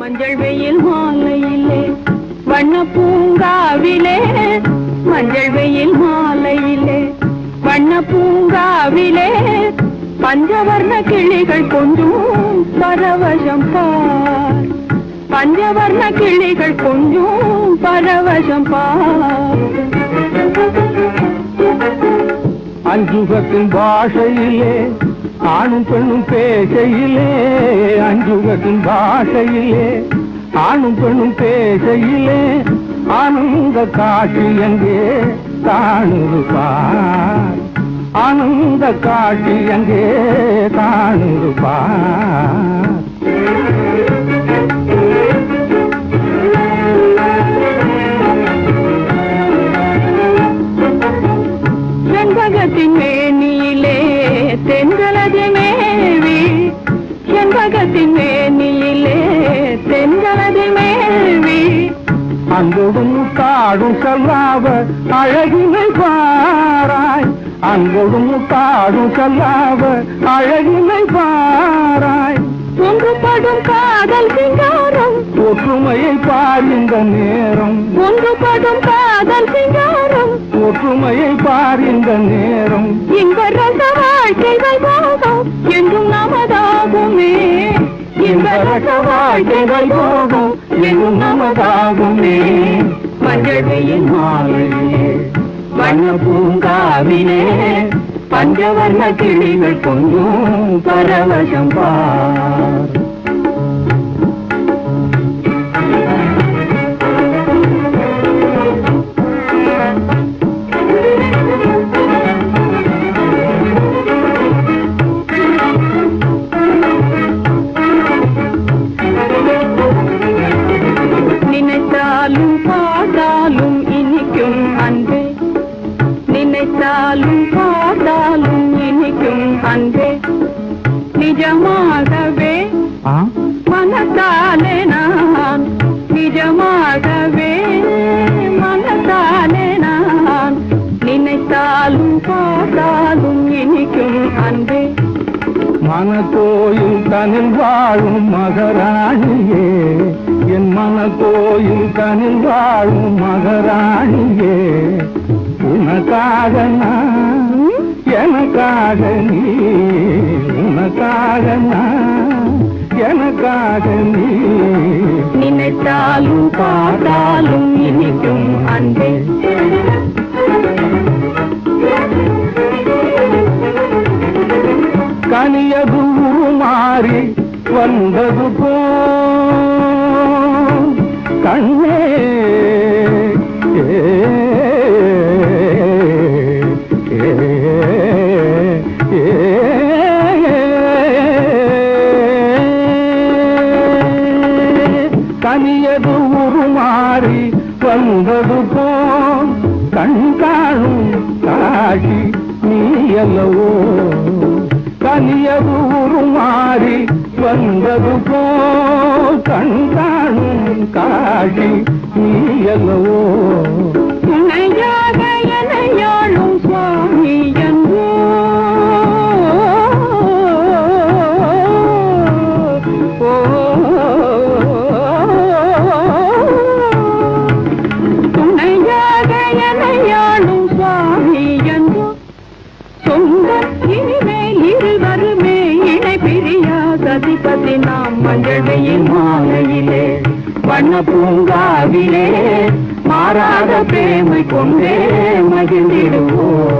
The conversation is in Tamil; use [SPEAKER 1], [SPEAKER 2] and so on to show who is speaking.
[SPEAKER 1] மஞ்சள் வெயில் மாலையிலே வண்ண பூங்காவிலே. மஞ்சள் வெயில் மாலையிலே வண்ண பூங்காவிலே. பஞ்சவர்ண கிளிகள் கொஞ்சம் பரவசம் பார். பஞ்சவர்ண கிளிகள் கொஞ்சம் பரவசம் பார்.
[SPEAKER 2] அஞ்சுகத்தின் பாஷையிலே ஆணும் பெண்ணும் பேசையிலே அஞ்சுகத்தின் பாஷையிலே. ஆணும் பெண்ணும் பேசையிலே ஆனந்த காட்சி எங்கே காணுருப்பார் ஆனந்த காட்சி எங்கே காணுருப்பார்
[SPEAKER 1] செண்பகத்தின் மேனியிலே தென்
[SPEAKER 2] அங்கொடும் காடும் செல்லாவ அழகினை பாராய். அங்கொடும் காடும் செல்லாவ அழகினை பாராய்.
[SPEAKER 1] ஒன்றுபடும் காதல் சிங்காரம்.
[SPEAKER 2] ஒற்றுமையை பார் இந்த நேரம்
[SPEAKER 1] ஒன்றுபடும் காதல் சிங்காரம்.
[SPEAKER 2] ஒற்றுமையை பார் இந்த நேரம்.
[SPEAKER 1] இன்ப ரச வாழ்க்கைகள் போகும் இன்ப வாழ்க்கைகள் போகும் என்றும் நமதாகுமே மஞ்சள் வெயில் வண்ண பூங்காவினே பஞ்சவர்ண கிளிகள் கொஞ்சம் பரவசம் பார். நிஜமாகவே
[SPEAKER 2] ஆ?
[SPEAKER 1] மனத்தாலே நான் நிஜமாகவே மனத்தாலே நான் நினைத்தாலும் பார்த்தாலும் இனிக்கும் அன்பே
[SPEAKER 2] மனக்கோயில் தனில் வாழும் மகராணியே என் மனக்கோயில் தனில் வாழும் மகராணியே உனக்காக நான் எனக்காக நீ உனக்காக நான் எனக்காக நீ.
[SPEAKER 1] நினைத்தாலும் பார்த்தாலும் இனிக்கும் அன்பே.
[SPEAKER 2] கனியது உருமாறி வந்தது போ. கண்ணே கனியது உருமாறி வந்தது போ கண்காணும் காணும் நீயல்லவோ? கனியது உருமாறி வந்தது போ கண்காணும் காணும் நீயல்லவோ? இணையாக அல்லவோ
[SPEAKER 1] எனையாளும் இனிமேல் இருவருமே இணை பிரியா சதிபதி நாம் மஞ்சள் வெயில் மாலையிலே வண்ண பூங்காவிலே மாறாத பிரேமை கொண்டே மகிழ்ந்திடுவோம்.